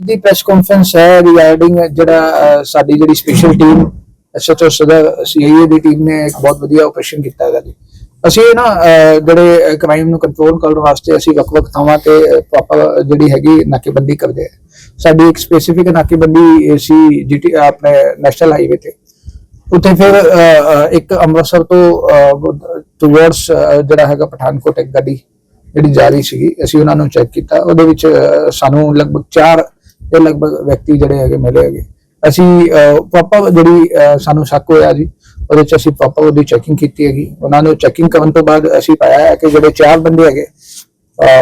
ਦੀ press conference ਹੈ regarding ਜਿਹੜਾ ਸਾਡੀ ਜਿਹੜੀ ਸਪੈਸ਼ਲ ਟੀਮ ਐਸਐਚਓ ਸਦਰ ਸੀਆਈਏ ਦੀ ਟੀਮ ਨੇ ਇੱਕ ਬਹੁਤ ਵਧੀਆ ਆਪਰੇਸ਼ਨ ਕੀਤਾ ਹੈਗਾ ਜੀ। ਅਸੀਂ ਨਾ ਜਿਹੜੇ ਕ੍ਰਾਈਮ ਨੂੰ ਕੰਟਰੋਲ ਕਰਨ ਵਾਸਤੇ ਅਸੀਂ ਵੱਖ-ਵੱਖ ਥਾਵਾਂ ਤੇ ਪ੍ਰੋਪਰ ਜਿਹੜੀ ਹੈਗੀ ਨਾਕੇਬੰਦੀ ਕਰਦੇ ਆ। ਸਾਡੀ ਇੱਕ ਸਪੈਸੀਫਿਕ ਨਾਕੇਬੰਦੀ ਸੀ ਜੀਟੀ ਆਪਣੇ ਨੈਸ਼ਨਲ ਹਾਈਵੇ ਤੇ। ਉੱਥੇ ਫਿਰ ਇੱਕ ਅੰਮ੍ਰਿਤਸਰ ਤੋਂ ਟੁਵਰਡਸ ਜਿਹੜਾ ਹੈਗਾ ਪਠਾਨਕੋਟ ਇੱਕ ਗੱਡੀ ਜਿਹੜੀ ਜਾ ਰਹੀ ਸੀਗੀ, ਅਸੀਂ ਉਹਨਾਂ ਨੂੰ ਚੈੱਕ ਕੀਤਾ। ਉਹਦੇ ਵਿੱਚ ਸਾਨੂੰ ਲਗਭਗ 4 ਦੇ ਲਗਭਗ ਵਿਅਕਤੀ ਜਿਹੜੇ ਹੈਗੇ ਮਿਲੇ ਹੈਗੇ। ਅਸੀਂ ਪਾਪਾ ਜਿਹੜੀ ਸਾਨੂੰ ਸ਼ੱਕ ਹੋਇਆ ਜੀ ਉਹਦੇ ਚ ਅਸੀਂ ਪਾਪਾ ਉਹਦੀ ਚੈਕਿੰਗ ਕੀਤੀ ਹੈਗੀ। ਉਹਨਾਂ ਨੂੰ ਚੈਕਿੰਗ ਕਰਨ ਤੋਂ ਬਾਅਦ ਅਸੀਂ ਪਾਇਆ ਹੈ ਕਿ ਜਿਹੜੇ ਚਾਰ ਬੰਦੇ ਹੈਗੇ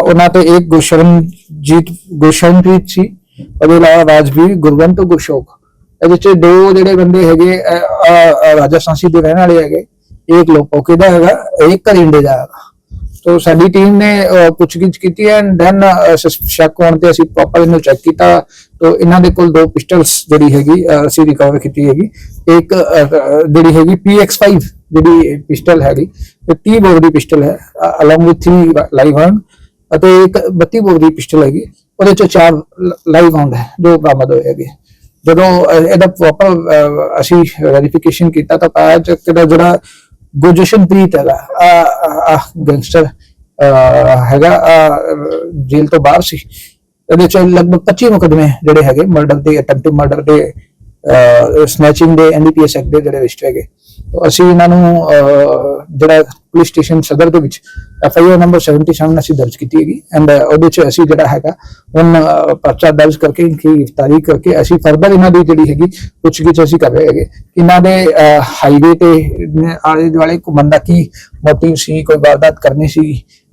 ਉਹਨਾਂ ਤੇ ਇੱਕ ਗੁਸ਼ਰਨਜੀਤ ਗੁਸ਼ਰਨਪ੍ਰੀਤ ਸੀ ਉਹਦੇ ਇਲਾਵਾ ਰਾਜਵੀਰ ਗੁਰਵੰਤ ਗੁਰਸ਼ੋਕ। ਇਹਦੇ ਚ ਦੋ ਜਿਹੜੇ ਬੰਦੇ ਹੈਗੇ ਅਹ, ਅਹ, ਰਾਜਸਥਾਨੀ ਦੇ ਰਹਿਣ ਵਾਲੇ ਹੈਗੇ ਇੱਕ ਲੋਪੋਕੇ ਦਾ ਹੈਗਾ? ਇੱਕ ਕਰਿੰਡੇ ਦਾ ਹੈਗਾ। ਤੋ ਸਾਡੀ ਟੀਮ ਨੇ ਅਹ, ਪੁੱਛਗਿੱਛ ਕੀਤੀ ਐਂਡ ਦੈਨ ਸ਼ੱਕ ਹੋਣ ਤੇ ਅਸੀਂ ਪ੍ਰੋਪਰ ਇਹਨੂੰ ਚੈੱਕ ਕੀਤਾ ਤੋ ਇਹਨਾਂ ਦੇ ਕੋਲ ਦੋ ਪਿਸਟਲਸ ਜਿਹੜੀ ਹੈਗੀ ਅਹ, ਅਸੀਂ ਰਿਕਵਰ ਕੀਤੀ ਹੈਗੀ ਇੱਕ ਅਹ, ਅਹ, ਜਿਹੜੀ ਹੈਗੀ PX5 ਜਿਹੜੀ ਪਿਸਟਲ ਹੈਗੀ ਤੇ 30 ਬੋਰ ਦੀ ਪਿਸਟਲ ਹੈ ਅਲੋਂਗ ਵਿਦ 3 ਲਾਈਵ ਹਰਨ ਅਤੇ ਇੱਕ 32 ਬੋਰ ਦੀ ਪਿਸਟਲ ਹੈਗੀ ਉਹਦੇ ਚ ਚਾਰ ਲਾਈਵ ਰਾਉਂਡ ਹੈ ਜੋ ਬਰਾਮਦ ਹੋਏ ਹੈਗੇ ਜਦੋਂ ਅਹ, ਇਹਦਾ ਪ੍ਰੋਪਰ ਅਸੀਂ ਵੈਰੀਫਿਕੇਸ਼ਨ ਕੀਤਾ ਤਾਂ ਪਾਇਆ ਕਿ ਇਹਦਾ ਜਿਹੜਾ ਗੁਰਜਸ਼ਨਪ੍ਰੀਤ ਹੈਗਾ। ਆ ਗੈਂਗਸਟਰ ਹੈਗਾ ਆਹ, ਜੇਲ੍ਹ ਤੋਂ ਬਾਹਰ ਸੀ। ਇਹਦੇ ਚ ਲਗਭਗ 25 ਮੁਕਦਮੇ ਜਿਹੜੇ ਹੈਗੇ ਮਰਡਰ ਦੇ ਅਟੈਂਪਟ ਮਰਡਰ ਦੇ ਸਨੈਚਿੰਗ ਦੇ ਐਨਡੀਪੀਐਸ ਐਕਟ ਦੇ ਜਿਹੜੇ ਰਜਿਸਟਰ ਹੈਗੇ। ਤਾਂ ਅਸੀਂ ਇਹਨਾਂ ਨੂੰ ਜਿਹੜਾ ਪੁਲਿਸ ਸਟੇਸ਼ਨ ਸਦਰ ਦੇ ਵਿੱਚ ਐਫਆਈਆਰ ਨੰਬਰ 77 ਅਸੀਂ ਦਰਜ ਕੀਤੀ ਹੈਗੀ। ਐਂਡ ਉਹਦੇ ਚ ਅਸੀਂ ਜਿਹੜਾ ਹੈਗਾ, ਹੁਣ ਪਰਚਾ ਦਰਜ ਕਰਕੇ, ਇਨਕੀ ਗ੍ਰਿਫਤਾਰੀ ਕਰਕੇ ਅਸੀਂ ਫਰਦਰ ਇਹਨਾਂ ਦੀ ਜਿਹੜੀ ਹੈਗੀ ਪੁੱਛਗਿੱਛ ਅਸੀਂ ਕਰ ਰਹੇ ਹੈਗੇ। ਇਹਨਾਂ ਦੇ ਹਾਈਵੇ ਤੇ ਆਲੇ ਦੁਆਲੇ ਘੁੰਮਣ ਦਾ ਕੀ ਮੋਟਿਵ ਸੀ, ਕੋਈ ਵਾਰਦਾਤ ਕਰਨੀ ਸੀ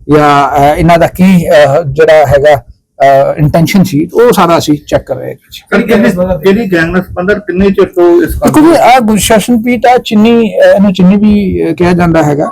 ਜਾਂ ਇਹਨਾਂ ਦਾ ਕੀ ਜਿਹੜਾ ਹੈਗਾ ਇੰਟੈਂਸ਼ਨ ਸੀ ਉਹ ਸਾਰਾ ਅਸੀਂ ਚੈੱਕ ਕਰ ਰਹੇ ਹਾਂ ਜੀ। ਸਰ ਕਿਹੜੀ ਕਿਹੜੀ ਗੈਂਗ ਨਾਲ ਸੰਬੰਧਤ ਕਿੰਨੇ ਚਿਰ ਤੋਂ ਇਸ ਦੇਖੋ ਜੀ ਆ ਗੁਰਸ਼ਾਸਨਪ੍ਰੀਤ ਆ ਚਿੰਨੀ ਇਹਨੂੰ ਚਿੰਨੀ ਵੀ ਕਿਹਾ ਜਾਂਦਾ ਹੈਗਾ।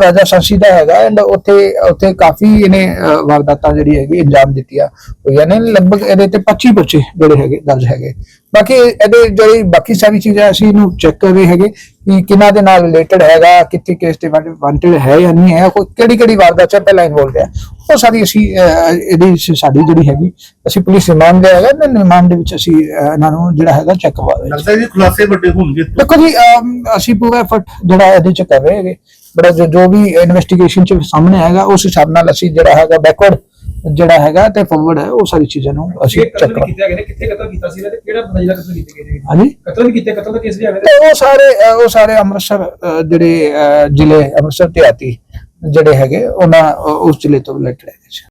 ਰਾਜਾ ਸਾਸੀ ਦਾ ਹੈਗਾ ਐਂਡ ਉੱਥੇ ਉੱਥੇ ਕਾਫੀ ਇਹਨੇ ਵਾਰਦਾਤਾਂ ਜਿਹੜੀ ਹੈਗੀ, ਅੰਜਾਮ ਦਿੱਤੀਆਂ ਹੋਈਆਂ ਨੇ, ਲਗਭਗ ਇਹਦੇ ਤੇ 25 ਬੱਚੇ ਜਿਹੜੇ ਹੈਗੇ, ਦਰਜ ਹੈਗੇ। ਬਾਕੀ ਇਹਦੇ ਜਿਹੜੀ ਬਾਕੀ ਸਾਰੀ ਚੀਜ਼ਾਂ ਅਸੀਂ ਇਹਨੂੰ ਚੈੱਕ ਕਰ ਰਹੇ ਹੈਗੇ, ਕਿ ਕਿਹਨਾਂ ਦੇ ਨਾਲ ਰਿਲੇਟਡ ਹੈਗਾ, ਕਿੱਥੇ ਕੇਸ ਤੇ ਵਾਂਟਡ ਹੈ ਜਾਂ ਨਹੀਂ ਹੈ ਕੋਈ ਕਿਹੜੀ ਕਿਹੜੀ ਵਾਰਦਾਤ ਚ ਪਹਿਲਾਂ ਇਨਵੋਲਡ ਹੈ, ਉਹ ਸਾਰੀ ਅਸੀਂ ਇਹਦੀ ਸਾਡੀ ਜਿਹੜੀ ਹੈਗੀ ਅਸੀਂ ਪੁਲਿਸ ਰਿਮਾਂਡ ਦੇ ਹੈਗਾ ਨਾ ਰਿਮਾਂਡ ਦੇ ਵਿੱਚ ਅਸੀਂ ਇਹਨਾਂ ਨੂੰ ਜਿਹੜਾ ਹੈਗਾ ਚੈੱਕ ਕਰਵਾ ਰਹੇ ਹਾਂ ਲੱਗਦਾ ਜੀ ਖੁਲਾਸੇ ਵੱਡੇ ਹੋਣਗੇ ਦੇਖੋ ਜੀ ਅਸੀਂ ਪੂਰਾ ਐਫਰਟ ਜਿਹੜਾ ਇਹਦੇ ਚ ਕਰ ਰਹੇ ਹੈਗੇ। ਬੜਾ ਜੋ ਜੋ ਵੀ ਇਨਵੈਸਟੀਗੇਸ਼ਨ ਚ ਸਾਹਮਣੇ ਆਏਗਾ ਉਸ ਹਿਸਾਬ ਨਾਲ ਅਸੀਂ ਜਿਹੜਾ ਹੈਗਾ ਬੈਕਵਰਡ ਜਿਹੜਾ ਹੈਗਾ ਤੇ ਫਾਰਵਰਡ ਹੈ ਉਹ ਸਾਰੀ ਚੀਜ਼ਾਂ ਨੂੰ ਅਸੀਂ ਚੈੱਕ ਕਤਲ ਕਰ ਕੀਤਾ ਗਿਆ ਕਿੱਥੇ ਕਤਲ ਕੀਤਾ ਸੀ ਤੇ ਕਿਹੜਾ ਬੰਦਾ ਜਿਹੜਾ ਕਤਲ ਕੀਤੇ ਨੇ? ਹਾਂਜੀ? ਕਤਲ ਵੀ ਕੀਤੇ ਕਤਲ ਦਾ ਕੇਸ ਵੀ ਆਵੇ ਤੇ ਉਹ ਸਾਰੇ ਉਹ ਸਾਰੇ ਅੰਮ੍ਰਿਤਸਰ ਜਿਹੜੇ ਜ਼ਿਲ੍ਹੇ ਅੰਮ੍ਰਿਤਸਰ ਤੇ ਆਤੀ ਜਿਹੜੇ ਹੈਗੇ ਉਹਨਾਂ ਉਸ ਜ਼ਿਲ੍ਹੇ ਤੋਂ ਰਿਲੇਟਡ ਹੈਗੇ